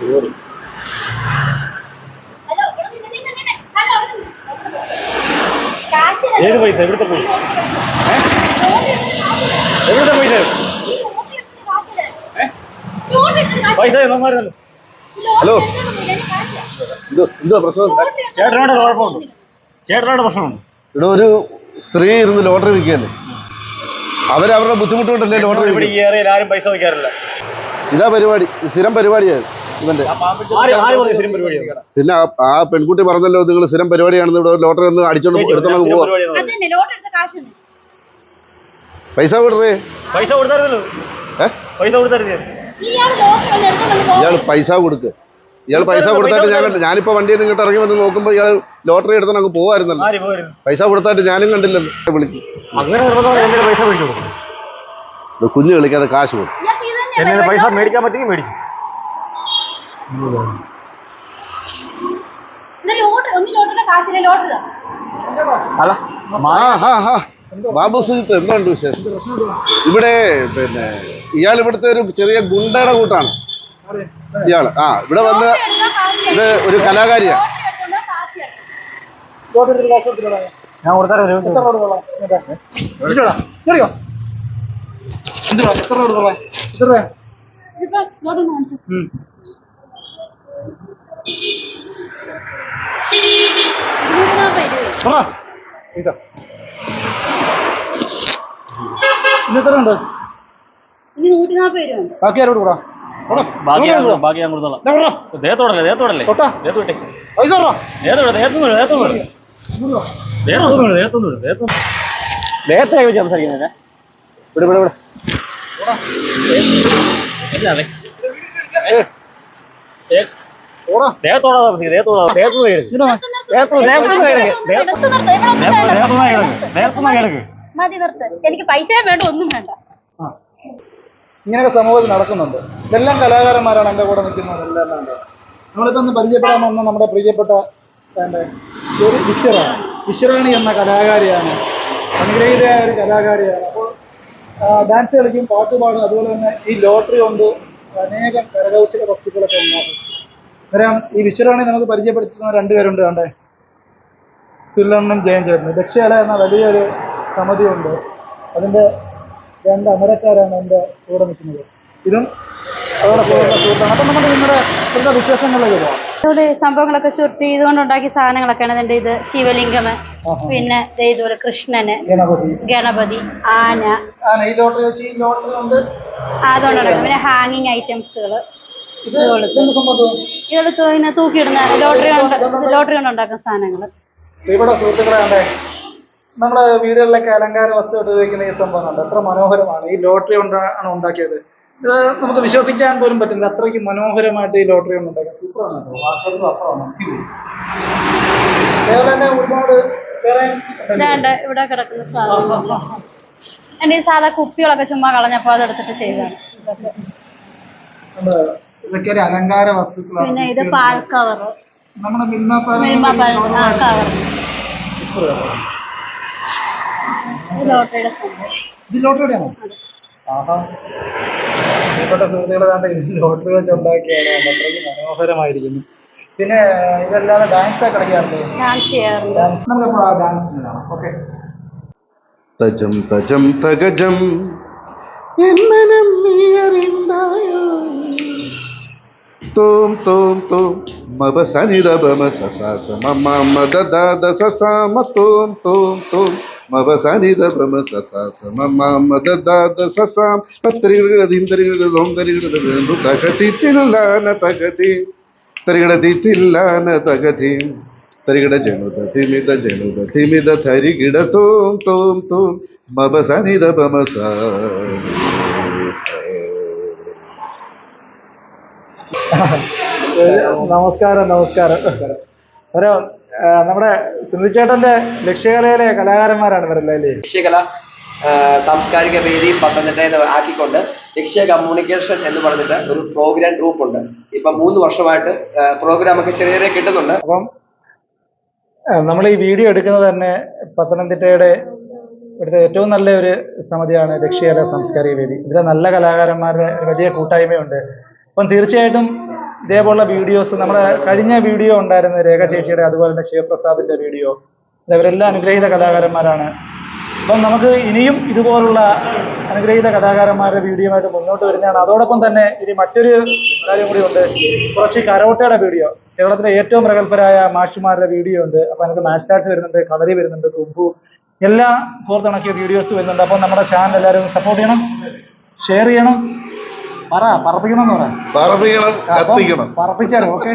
നിന്ന്. ഏത് പൈസ? എവിടുത്തെ പൈസ? എടുത്തിട്ട് എവിടുത്തെ പൈസ? പൈസ തന്നായിരുന്നല്ലോ ഹലോ. എന്തോ എന്തോ പ്രശ്നം? ചേട്ടനോട് കുഴപ്പമുണ്ട്? ചേട്ടനോട് പ്രശ്നമുണ്ട്? ഇവിടെ ഒരു സ്ത്രീ ഇരുന്ന് ലോട്ടറി വിൽക്കുകയല്ലേ അവരവരുടെ ബുദ്ധിമുട്ടുകൊണ്ടല്ലേ ലോട്ടറി ഇവിടെ ഈ ഏറിയയിൽ ആരും പൈസ വയ്ക്കാറില്ല. ഇതാ പരിപാടി. സ്ഥിരം പരിപാടിയാണ്. ഇവന്റെ പിന്നെ ആ- പെൺകുട്ടി പറഞ്ഞല്ലോ നിങ്ങൾ സ്ഥിരം പരിപാടിയാണെന്ന് ഇവിടെ ലോട്ടറി ഒന്ന് അടിച്ചോണ്ട് എടുത്തോണ്ട് പോവാ. പൈസ വിടറേ പൈസ കൊടുത്തായിരുന്നല്ലോ. പൈസ കൊടുത്തായിരുന്നു. ഇയാൾ പൈസ കൊടുക്ക്. ഇയാൾ പൈസ കൊടുത്തായിട്ട് ഞാൻ കണ്ടു ഞാനിപ്പോ വണ്ടിയിൽ നിന്ന് ഇങ്ങോട്ട് ഇറങ്ങി വന്ന് നോക്കുമ്പോ ഇയാൾ ലോട്ടറി എടുത്തോണ്ട് അങ്ങ് പോവായിരുന്നല്ലോ. പൈസ കൊടുത്തായിട്ട് ഞാനും കണ്ടില്ലല്ലോ. വിളിക്കും. കുഞ്ഞ് കളിക്കാതെ കാശ് കൊടുക്കും. പൈസ മേടിക്കാൻ പറ്റുമെങ്കിൽ മേടിക്കും ഇത് ലോട്ടറി ഒന്ന് ലോട്ടറിയുടെ കാശില്ല ലോട്ടറി ഇതാ. അല്ല ബാബു സുജിത്ത് എന്തുണ്ട് വിശേഷം? ഇവിടെ പിന്നെ ഇയാൾ ഇവിടുത്തെ ഒരു ചെറിയ ഗുണ്ടയുടെ കൂട്ടാണ്. ഇയാൾ ആ ഇവിടെ വന്ന് ഇത്. ഒരു കലാകാരിയാണ്. ഞാൻ കൊടുത്താലും രൂപ ഉണ്ട്. ബാക്കി ആരോട് കൂടാ? ബാക്കി ബാക്കി ഞാൻ കൊടുത്തോളാം ദേഹത്തോടല്ലേ ദേഹത്തോടല്ലേ? ദേഹത്ത് വിട്ടെ. പൈസ? ദേഹത്തോട് ദേഹത്തൊന്നും ദേഹത്തൊന്നും ദേഹത്തൊന്നും ദേഹത്തൊന്നും ദേഹത്തൊന്നും ദേഹത്തെ വെച്ച് സംസാരിക്കുന്നേ ഇവിടെ ഇവിടെ ഇവിടെ അല്ലാതെ ഓടാ ദേഹത്തോടാ ദേഹത്തോടാ ദേഹത്തുനിന്ന് ദേഹത്തുനിന്ന്. ദേഹത്തുനിന്ന് ദേഹത്തുനിന്ന് മതി നിർത്ത്. എനിക്ക് പൈസ വേണ്ട ഒന്നും വേണ്ട. ഇങ്ങനെയൊക്കെ സമൂഹത്തിൽ നടക്കുന്നുണ്ട്. ഇതെല്ലാം കലാകാരന്മാരാണ് എന്റെ കൂടെ നിൽക്കുന്നത്. എല്ലാം നമ്മളിപ്പോൾ ഒന്ന് പരിചയപ്പെടാൻ വന്ന നമ്മുടെ പ്രിയപ്പെട്ട ഒരു വിശ്വറാണ്. വിശ്വറാണി എന്ന കലാകാരിയാണ്. അനുഗ്രഹീതയായ ഒരു കലാകാരിയാണ്. അപ്പോൾ ഡാൻസ് കളിക്കും പാട്ട് പാടും അതുപോലെ തന്നെ ഈ ലോട്ടറി കൊണ്ട് അനേകം കരകൗശല വസ്തുക്കളൊക്കെ ഉണ്ടാക്കും. അന്നേരം ഈ വിശ്വറാണി നമുക്ക് പരിചയപ്പെടുത്തുന്ന രണ്ടുപേരുണ്ട് കണ്ടേ. തുല്ലണ്ണൻ ജയൻ ചേർന്ന് ദക്ഷയല എന്ന വലിയൊരു സമിതിയുണ്ട്. അതിന്റെ രണ്ട് അമരക്കാരാണ് എന്റെ കൂടെ നിൽക്കുന്നത്. ഇതും അതോടെ പോകുന്ന സുഹൃത്താണ്. അപ്പം നമുക്ക് നിങ്ങളുടെ ഇവിടുത്തെ വിശേഷങ്ങളിലേക്ക് പോകാം ഇവിടെ സംഭവങ്ങളൊക്കെ ചുരുത്തി ഇതുകൊണ്ട് ഉണ്ടാക്കിയ സാധനങ്ങളൊക്കെയാണ് ഇതിന്റെ ഇത്. ശിവലിംഗം പിന്നെ ഇതുപോലെ കൃഷ്ണന് ഗണപതി. ആന. അതുകൊണ്ടുണ്ടാക്കും പിന്നെ ഹാങ്ങിങ് ഐറ്റംസുകൾ ഇത് ഇതെടുത്ത് ഇങ്ങനെ തൂക്കിയിടുന്ന ലോട്ടറി കൊണ്ട് ലോട്ടറി കൊണ്ട് ഉണ്ടാക്കുന്ന സാധനങ്ങൾ ഇവിടെ സുഹൃത്തുക്കളെ കണ്ടേ നമ്മുടെ വീടുകളിലൊക്കെ അലങ്കാര വസ്തു ഉപയോഗിക്കുന്ന ഈ സംഭവം കണ്ടോ എത്ര മനോഹരമാണ്. ഈ ലോട്ടറി കൊണ്ടാണ് ഉണ്ടാക്കിയത്. ഇത് നമുക്ക് വിശ്വസിക്കാൻ പോലും പറ്റില്ല. അത്രയ്ക്ക് മനോഹരമായിട്ട് ഈ ലോട്ടറി കൊണ്ട് ഉണ്ടാക്കാം സൂപ്പറാണ് കേട്ടോ വാക്കുകൾക്ക് അപ്പുറമാണ്. തന്നെ ഒരുപാട് വേറെ ഇവിടെ കിടക്കുന്ന സാധനം. എന്റെ ഈ സാധാ കുപ്പികളൊക്കെ ചുമ്മാ കളഞ്ഞപ്പോ അതെടുത്തിട്ട് ചെയ്തതാണ്. ഇതൊക്കെ. ഇതൊക്കെ ഒരു അലങ്കാര വസ്തുക്കളാണ്. പിന്നെ ഇത് പാൽ കവർ നമ്മുടെ മിൽമ പാൽ ഇത് ലോട്ടറിയുടെയാണോ? ആഹാ. പ്രിയപ്പെട്ട സുഹൃത്തുക്കളെ ഇത് ലോട്ടറി വെച്ച് ഉണ്ടാക്കിയാണ് അത്രയ്ക്ക് മനോഹരമായിരിക്കുന്നു. പിന്നെ ഇതല്ലാതെ ഡാൻസ് കളിക്കാറുണ്ട്? ഡാൻസ് ചെയ്യാറുണ്ട്. ഡാൻസ് ഓക്കെ തജം തജം തകജം നീ തോം തോം തോം. മബ സനിത ബമ സസാസ മമ മദ ദാദ സസാമ തോം തോം തോം. മബ സനിത ബമ സസാസ മമ മദ ദാദ സസാം തില്ലാന തകതി തരികിട ജനുത തിമിത ജനുത തിമിത തരികിട തോം തോം തോം. മബ സനിത ബമ നമസ്കാരം നമസ്കാരം. ഒരു നമ്മുടെ സുനിൽ ചേട്ടന്റെ ലക്ഷ്യകലയിലെ കലാകാരന്മാരാണ് ഇവരല്ലേ ലക്ഷ്യകല സാംസ്കാരിക വേദി പത്തനംതിട്ടയിൽ ആക്കിക്കൊണ്ട് ലക്ഷ്യ കമ്മ്യൂണിക്കേഷൻ എന്ന് പറഞ്ഞിട്ട് ഒരു പ്രോഗ്രാം ഗ്രൂപ്പ് ഉണ്ട് ഇപ്പൊ മൂന്ന് വർഷമായിട്ട് പ്രോഗ്രാം ഒക്കെ ചെറിയ ചെറിയ കിട്ടുന്നുണ്ട്. അപ്പം നമ്മൾ ഈ വീഡിയോ എടുക്കുന്നത് തന്നെ പത്തനംതിട്ടയുടെ ഇവിടുത്തെ ഏറ്റവും നല്ല ഒരു സമിതിയാണ് ലക്ഷ്യകല സാംസ്കാരിക വേദി. ഇതിലെ നല്ല കലാകാരന്മാരുടെ ഒരു വലിയ കൂട്ടായ്മയുണ്ട്. അപ്പം തീർച്ചയായിട്ടും ഇതേപോലുള്ള വീഡിയോസ് നമ്മുടെ കഴിഞ്ഞ വീഡിയോ ഉണ്ടായിരുന്ന രേഖ ചേച്ചിയുടെ അതുപോലെ തന്നെ ശിവപ്രസാദിന്റെ വീഡിയോ ഇവരെല്ലാം അനുഗ്രഹീത കലാകാരന്മാരാണ്. അപ്പം നമുക്ക് ഇനിയും ഇതുപോലുള്ള അനുഗ്രഹീത കലാകാരന്മാരുടെ വീഡിയോ ആയിട്ട് മുന്നോട്ട് വരുന്നതാണ്. അതോടൊപ്പം തന്നെ ഇനി മറ്റൊരു കാര്യം കൂടി ഉണ്ട്. കുറച്ച് കരോട്ടയുടെ വീഡിയോ. കേരളത്തിലെ ഏറ്റവും പ്രഗത്ഭരായ മാഷുമാരുടെ വീഡിയോ ഉണ്ട്. അപ്പം അതിനകത്ത് മാഷ് വരുന്നുണ്ട് കളരി വരുന്നുണ്ട് കുമ്പു എല്ലാ കോർത്തിണക്കിയ വീഡിയോസ് വരുന്നുണ്ട്. അപ്പം നമ്മുടെ ചാനൽ എല്ലാവരും സപ്പോർട്ട് ചെയ്യണം ഷെയർ ചെയ്യണം. പറ പറപ്പിക്കണം എന്ന് പറയാം പറപ്പിക്കണം കത്തിക്കണം. പറപ്പിച്ചാലോ ഓക്കെ?